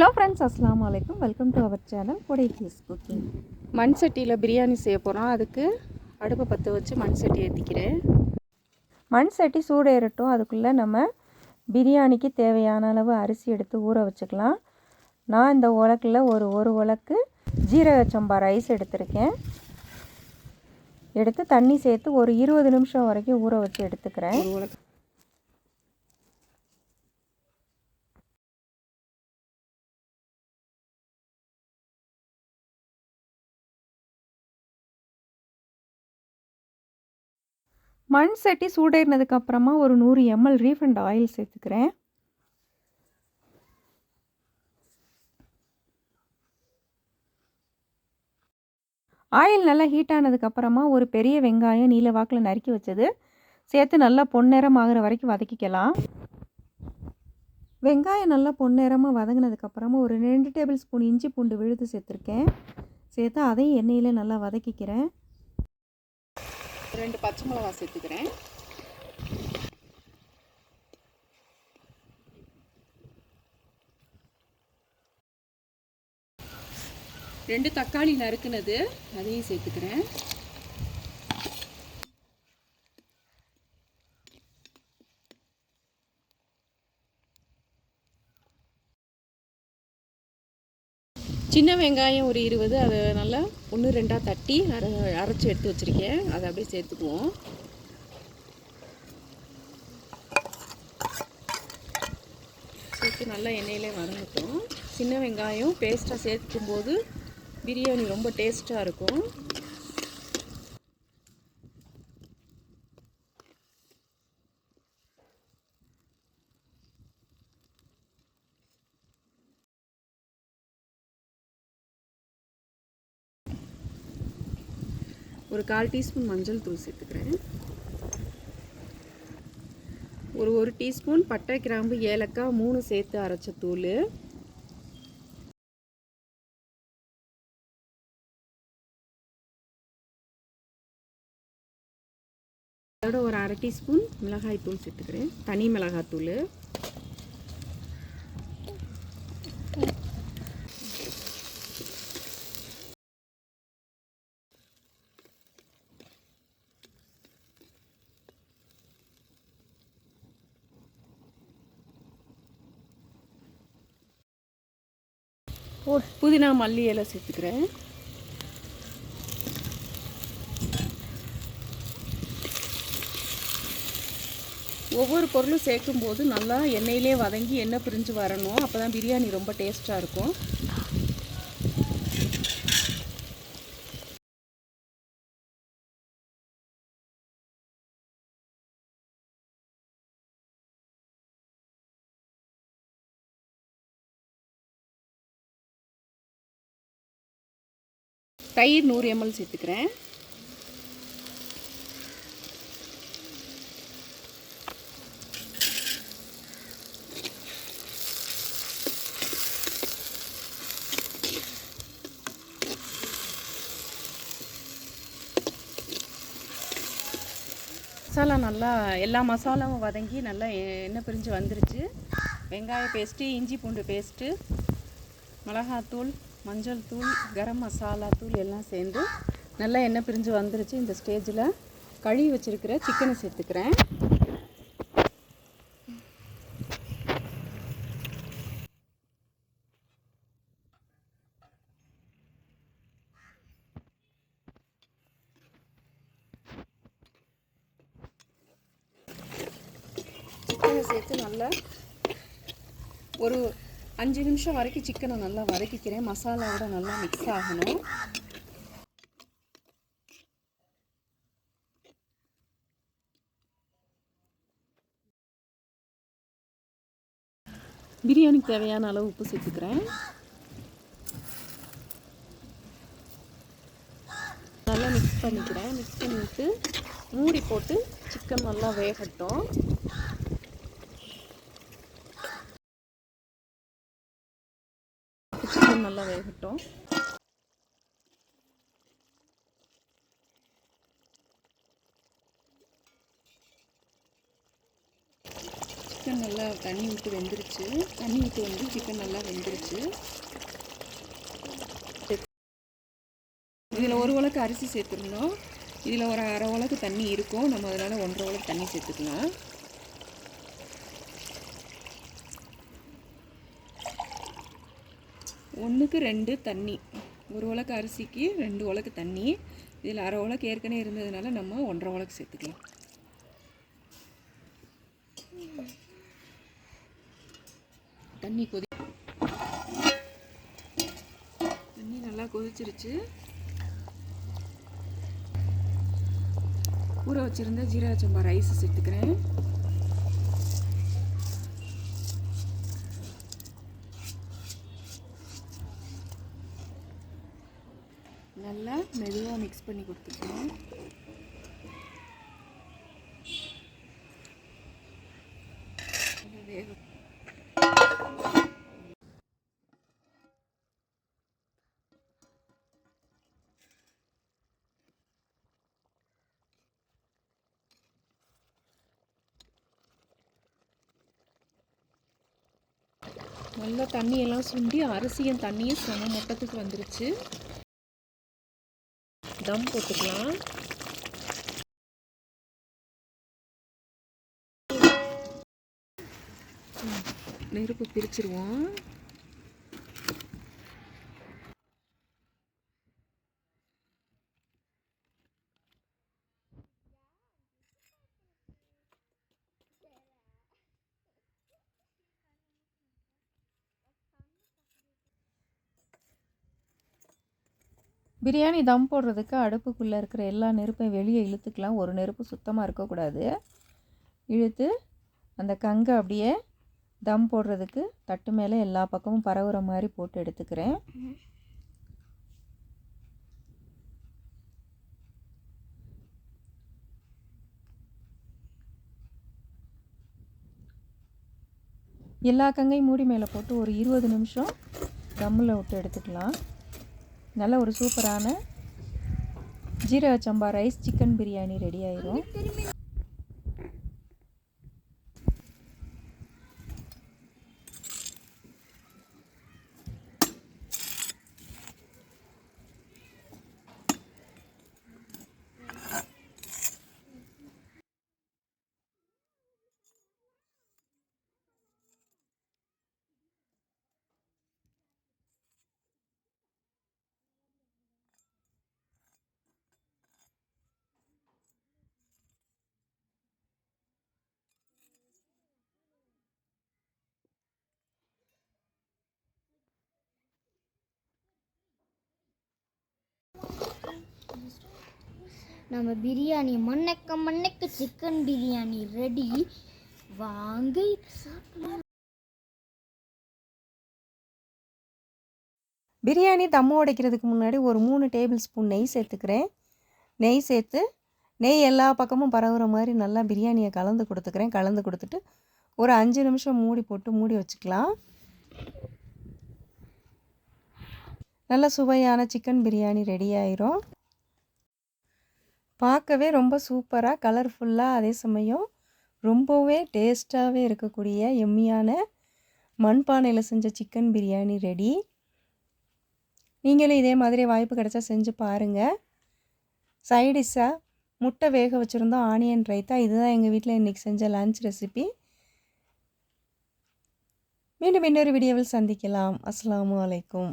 Hello friends அஸ்ஸலாமு அலைக்கும் welcome to our channel கொடை கீஸ் குக்கிங் மண் சட்டியில் பிரியாணி செய்ய போகிறோம் அதுக்கு அடுப்பை பற்ற வச்சு மண் சட்டி ஏற்றிக்கிறேன் மண் சட்டி சூடேறட்டும். அதுக்குள்ளே நம்ம பிரியாணிக்கு தேவையான அளவு அரிசி எடுத்து ஊற வச்சுக்கலாம். நான் இந்த உலக்கில் ஒரு ஒரு உலக்கு ஜீரக சம்பா ரைஸ் எடுத்திருக்கேன். எடுத்து தண்ணி சேர்த்து ஒரு இருபது நிமிஷம் வரைக்கும் ஊற வச்சு எடுத்துக்கிறேன். மண் சட்டி சூடேறினதுக்கு அப்புறமா ஒரு நூறு எம்எல் ரீஃபண்ட் ஆயில் சேர்த்துக்கிறேன். ஆயில் நல்லா ஹீட் ஆனதுக்கப்புறமா ஒரு பெரிய வெங்காயம் நீல வாக்கில் நறுக்கி வச்சது. சேர்த்து நல்லா பொன்னிறம் ஆகிற வரைக்கும் வதக்கிக்கலாம். வெங்காயம் நல்லா பொன்னிறமாக வதங்கினதுக்கப்புறமா ஒரு ரெண்டு டேபிள் ஸ்பூன் இஞ்சி பூண்டு விழுது சேர்த்துருக்கேன். சேர்த்து அதையும் எண்ணெயில் நல்லா வதக்கிக்கிறேன். ரெண்டு பச்சை மிளகா சேர்த்துக்கிறேன். ரெண்டு தக்காளி நறுக்குனது அதையும் சேர்த்துக்கிறேன். சின்ன வெங்காயம் ஒரு இருபது அதை நல்லா ஒன்று ரெண்டாக தட்டி அரை அரைச்சி எடுத்து வச்சுருக்கேன். அதை அப்படியே சேர்த்துக்குவோம். சேர்த்து நல்லா எண்ணெயிலே வதங்கட்டும். சின்ன வெங்காயம் பேஸ்ட்டாக சேர்த்துக்கும்போது பிரியாணி ரொம்ப டேஸ்ட்டாக இருக்கும். ஒரு கால் டீஸ்பூன் மஞ்சள் தூள் சேர்த்துக்கிறேன். ஒரு ஒரு டீஸ்பூன் பட்டை கிராம்பு ஏலக்காய் மூணு சேர்த்து அரைச்ச தூள். அதோட ஒரு அரை டீஸ்பூன் மிளகாய் தூள் சேர்த்துக்கிறேன். தனி மிளகாய் தூள். புதினா மல்லி இலை சேர்த்துக்கிறேன். ஒவ்வொரு பொருளும் சேர்க்கும் போது நல்லா எண்ணெயிலே வதங்கி எண்ணெய் பிரிஞ்சு வரணும். அப்போ தான் பிரியாணி ரொம்ப டேஸ்ட்டாக இருக்கும். தயிர் நூறு எம்எல் சேர்த்துக்கிறேன். மசாலா நல்லா எல்லா மசாலாவும் வதங்கி நல்லா எண்ணெய் பிரிஞ்சு வந்துருச்சு. வெங்காய பேஸ்ட்டு இஞ்சி பூண்டு பேஸ்ட்டு மிளகாத்தூள் மஞ்சள் தூள் கரம் மசாலா தூள் எல்லாம் சேர்ந்து நல்லா எண்ணெய் பிரிஞ்சு வந்துருச்சு. இந்த ஸ்டேஜில் கழுவி வச்சுருக்கிற சிக்கனை சேர்த்துக்கிறேன். சிக்கனை சேர்த்து நல்லா ஒரு அஞ்சு நிமிஷம் வரைக்கும் சிக்கனை நல்லா வதக்கிக்கிறேன். மசாலாவோட நல்லா மிக்ஸ் ஆகணும். பிரியாணிக்கு தேவையான அளவு உப்பு சேர்த்துக்கிறேன். நல்லா மிக்ஸ் பண்ணிக்கிறேன். மிக்ஸ் பண்ணிவிட்டு மூடி போட்டு சிக்கன் நல்லா வேகட்டும் சிக்கன் வரும் சிக்கன் நல்லா தண்ணி விட்டு வெந்துருச்சு. தண்ணி விட்டு வந்து சிக்கன் நல்லா வெந்துருச்சு. இதில் ஒரு உலக்கு அரிசி சேர்த்துருந்தோம் இதில் ஒரு அரை உலக்கு தண்ணி இருக்கும். நம்ம அதனால் ஒன்றரை உலக்கு தண்ணி சேர்த்துக்கலாம். ஒன்றுக்கு ரெண்டு தண்ணி. ஒரு உலக்கு அரிசிக்கு ரெண்டு உலக்கு தண்ணி. இதில் அரை உலக்கு ஏற்கனவே இருந்ததுனால நம்ம ஒன்றரை உலக்கு சேர்த்துக்கலாம். தண்ணி கொதி தண்ணி நல்லா கொதிச்சிருச்சு. ஊற வச்சுருந்த ஜீரக சம்பா ரைஸ் சேர்த்துக்கிறேன். நல்லா மெதுவாக மிக்ஸ் பண்ணி கொடுத்துக்கணும் நல்லா வேக நல்லா தண்ணியெல்லாம் சுண்டி அரிசியும் தண்ணியும் சம மொட்டத்துக்கு வந்துருச்சு. தம் போட்டுக்கலாம். ம், நெருப்பு பிரிச்சிருவோம். பிரியாணி தம் போடுறதுக்கு அடுப்புக்குள்ளே இருக்கிற எல்லா நெருப்பையும் வெளியே இழுத்துக்கலாம். ஒரு நெருப்பு சுத்தமாக இருக்கக்கூடாது. இழுத்து அந்த கங்கை அப்படியே தம் போடுறதுக்கு தட்டு மேலே எல்லா பக்கமும் பரவுற மாதிரி போட்டு எடுத்துக்கிறேன். எல்லா கங்கையும் மூடி மேலே போட்டு ஒரு இருபது நிமிஷம் தம்மில் விட்டு எடுத்துக்கலாம். நல்ல ஒரு சூப்பரான ஜீரக சம்பா ரைஸ் சிக்கன் பிரியாணி ரெடி ஆயிரும். நம்ம பிரியாணி மண்ணக்க மண்ணக்க சிக்கன் பிரியாணி ரெடி வாங்க சாப்பிடலாம். பிரியாணி தம்மு உடைக்கிறதுக்கு முன்னாடி ஒரு மூணு டேபிள் ஸ்பூன் நெய் சேர்த்துக்கிறேன். நெய் சேர்த்து நெய் எல்லா பக்கமும் பரவுற மாதிரி நல்லா பிரியாணியை கலந்து கொடுத்துக்கிறேன். கலந்து கொடுத்துட்டு ஒரு அஞ்சு நிமிஷம் மூடி போட்டு மூடி வச்சுக்கலாம். நல்ல சுவையான சிக்கன் பிரியாணி ரெடி ஆயிரும். பார்க்கவே ரொம்ப சூப்பராக கலர்ஃபுல்லாக அதே சமயம் ரொம்பவே டேஸ்ட்டாகவே இருக்கக்கூடிய எம்மியான மண்பானையில் செஞ்ச சிக்கன் பிரியாணி ரெடி நீங்களும் இதே மாதிரி வாய்ப்பு கிடைச்சா செஞ்சு பாருங்கள் சைடிஷ்ஷாக முட்டை வேக வச்சுருந்தோம் ஆனியன் ரைத்தா இதுதான் எங்கள் வீட்டில் இன்றைக்கி செஞ்ச லன்ச் ரெசிபி மீண்டும் இன்னொரு வீடியோவில் சந்திக்கலாம். அஸ்ஸலாமு அலைக்கும்.